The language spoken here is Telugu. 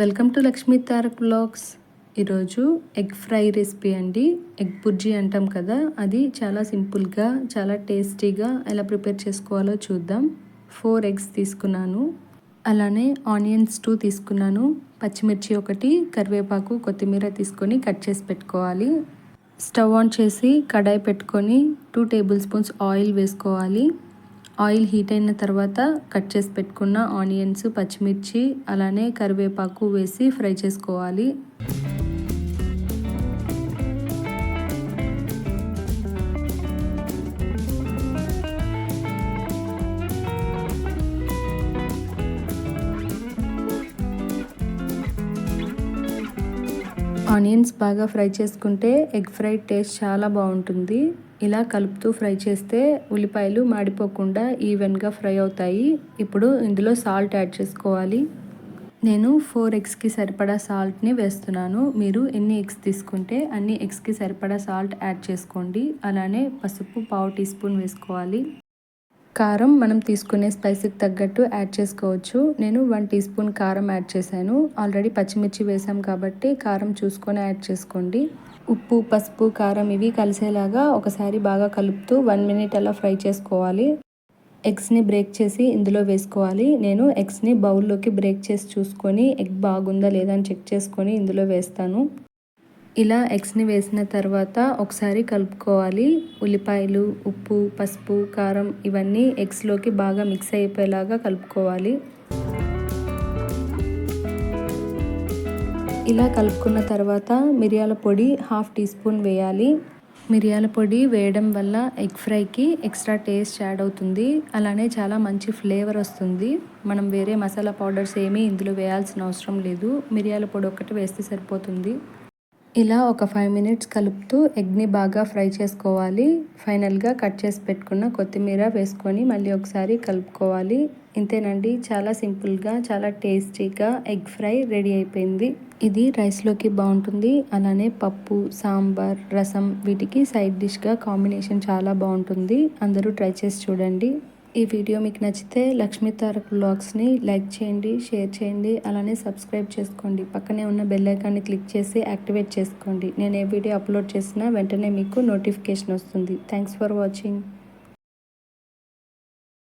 Welcome to Lakshmi Tarak blogs. ఈరోజు ఎగ్ ఫ్రై రెసిపీ అండి. ఎగ్ బుర్జీ అంటాం కదా అది చాలా సింపుల్గా చాలా టేస్టీగా ఎలా ప్రిపేర్ చేసుకోవాలో చూద్దాం. ఫోర్ ఎగ్స్ తీసుకున్నాను. అలానే ఆనియన్స్ టూ తీసుకున్నాను. పచ్చిమిర్చి ఒకటి కరివేపాకు కొత్తిమీర తీసుకొని కట్ చేసి పెట్టుకోవాలి. స్టవ్ ఆన్ చేసి కడాయి పెట్టుకొని టూ టేబుల్ స్పూన్స్ ఆయిల్ వేసుకోవాలి. ఆయిల్ హీట్ అయిన తర్వాత కట్ చేసి పెట్టుకున్న ఆనియన్స్ పచ్చిమిర్చి అలానే కరివేపాకు వేసి ఫ్రై చేసుకోవాలి. ఆనియన్స్ బాగా ఫ్రై చేసుకుంటే ఎగ్ ఫ్రై టేస్ట్ చాలా బాగుంటుంది. ఇలా కలుపుతూ ఫ్రై చేస్తే ఉల్లిపాయలు మాడిపోకుండా ఈవెన్గా ఫ్రై అవుతాయి. ఇప్పుడు ఇందులో సాల్ట్ యాడ్ చేసుకోవాలి. నేను ఫోర్ ఎగ్స్కి సరిపడా సాల్ట్ని వేస్తున్నాను. మీరు ఎన్ని ఎగ్స్ తీసుకుంటే అన్ని ఎగ్స్కి సరిపడా సాల్ట్ యాడ్ చేసుకోండి. అలానే పసుపు పావు టీ స్పూన్ వేసుకోవాలి. కారం మనం తీసుకునే స్పైసీకి తగ్గట్టు యాడ్ చేసుకోవచ్చు. నేను వన్ టీ స్పూన్ కారం యాడ్ చేశాను. ఆల్రెడీ పచ్చిమిర్చి వేసాం కాబట్టి కారం చూసుకొని యాడ్ చేసుకోండి. ఉప్పు పసుపు కారం ఇవి కలిసేలాగా ఒకసారి బాగా కలుపుతూ వన్ మినిట్ అలా ఫ్రై చేసుకోవాలి. ఎగ్స్ని బ్రేక్ చేసి ఇందులో వేసుకోవాలి. నేను ఎగ్స్ని బౌల్లోకి బ్రేక్ చేసి చూసుకొని ఎగ్ బాగుందా లేదా అని చెక్ చేసుకొని ఇందులో వేస్తాను. ఇలా ఎగ్స్ని వేసిన తర్వాత ఒకసారి కలుపుకోవాలి. ఉల్లిపాయలు ఉప్పు పసుపు కారం ఇవన్నీ ఎగ్స్లోకి బాగా మిక్స్ అయిపోయేలాగా కలుపుకోవాలి. ఇలా కలుపుకున్న తర్వాత మిరియాల పొడి హాఫ్ టీ స్పూన్ వేయాలి. మిరియాల పొడి వేయడం వల్ల ఎగ్ ఫ్రైకి ఎక్స్ట్రా టేస్ట్ యాడ్ అవుతుంది. అలానే చాలా మంచి ఫ్లేవర్ వస్తుంది. మనం వేరే మసాలా పౌడర్స్ ఏమీ ఇందులో వేయాల్సిన అవసరం లేదు. మిరియాల పొడి ఒక్కటి వేస్తే సరిపోతుంది. ఇలా ఒక ఫైవ్ మినిట్స్ కలుపుతూ ఎగ్ని బాగా ఫ్రై చేసుకోవాలి. ఫైనల్గా కట్ చేసి పెట్టుకున్న కొత్తిమీర వేసుకొని మళ్ళీ ఒకసారి కలుపుకోవాలి. ఇంతేనండి చాలా సింపుల్గా చాలా టేస్టీగా ఎగ్ ఫ్రై రెడీ అయిపోయింది. ఇది రైస్లోకి బాగుంటుంది. అలానే పప్పు సాంబార్ రసం వీటికి సైడ్ డిష్గా కాంబినేషన్ చాలా బాగుంటుంది. అందరూ ట్రై చేసి చూడండి. ఈ వీడియో మీకు నచ్చితే లక్ష్మీ తారక్ బ్లాగ్స్ని లైక్ చేయండి షేర్ చేయండి అలానే సబ్స్క్రైబ్ చేసుకోండి. పక్కనే ఉన్న బెల్ ఐకాన్ని క్లిక్ చేసి యాక్టివేట్ చేసుకోండి. నేను ఏ వీడియో అప్లోడ్ చేసినా వెంటనే మీకు నోటిఫికేషన్ వస్తుంది. Thanks for watching.